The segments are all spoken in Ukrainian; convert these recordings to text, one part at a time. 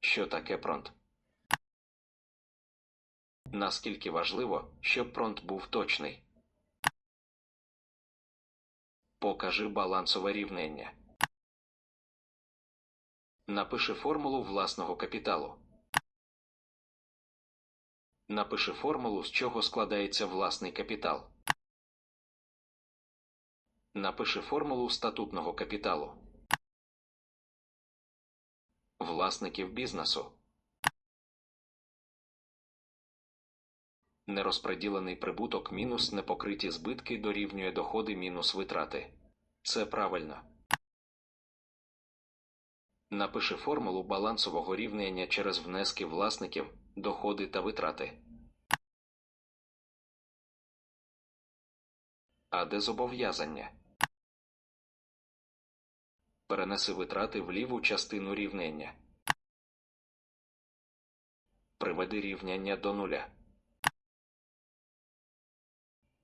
Що таке пронт? Наскільки важливо, щоб пронт був точний? Покажи балансове рівняння. Напиши формулу власного капіталу. Напиши формулу, з чого складається власний капітал. Напиши формулу статутного капіталу. Власників бізнесу. Нерозподілений прибуток мінус непокриті збитки дорівнює доходи мінус витрати. Це правильно. Напиши формулу балансового рівняння через внески власників, доходи та витрати. А де зобов'язання? Перенеси витрати в ліву частину рівняння. Приведи рівняння до нуля.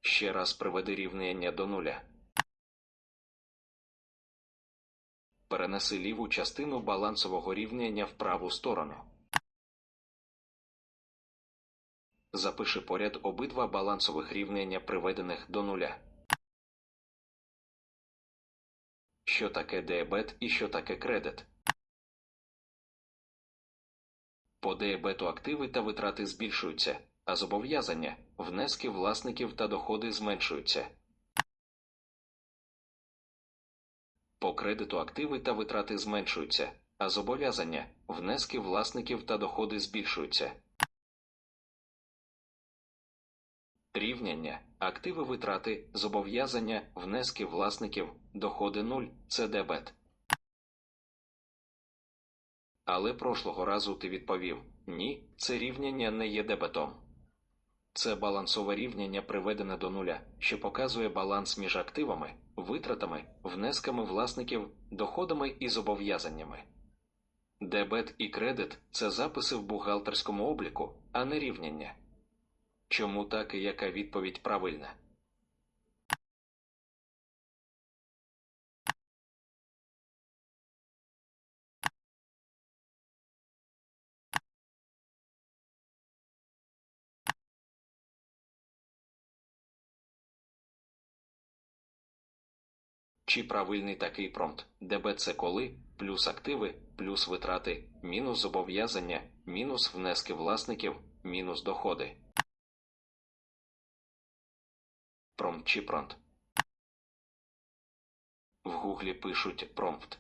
Ще раз приведи рівняння до нуля. Перенеси ліву частину балансового рівняння в праву сторону. Запиши поряд обидва балансових рівняння, приведених до нуля. Що таке дебет і що таке кредит? По дебету активи та витрати збільшуються, а зобов'язання, внески власників та доходи зменшуються. По кредиту активи та витрати зменшуються, а зобов'язання, внески власників та доходи збільшуються. Рівняння, активи витрати, зобов'язання, внески власників, доходи 0 – це дебет. Але прошлого разу ти відповів ні, це рівняння не є дебетом. Це балансове рівняння приведене до нуля, що показує баланс між активами, витратами, внесками власників, доходами і зобов'язаннями. Дебет і кредит це записи в бухгалтерському обліку, а не рівняння. Чому так і яка відповідь правильна? Чи правильний такий промпт? ДБ це коли, плюс активи, плюс витрати, мінус зобов'язання, мінус внески власників, мінус доходи. Промпт чи пронт? В гуглі пишуть промпт.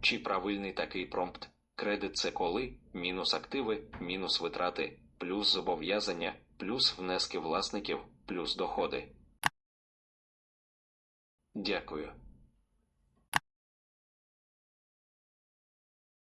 Чи правильний такий промпт? Кредит це коли, мінус активи, мінус витрати, плюс зобов'язання, плюс внески власників, плюс доходи. Дякую.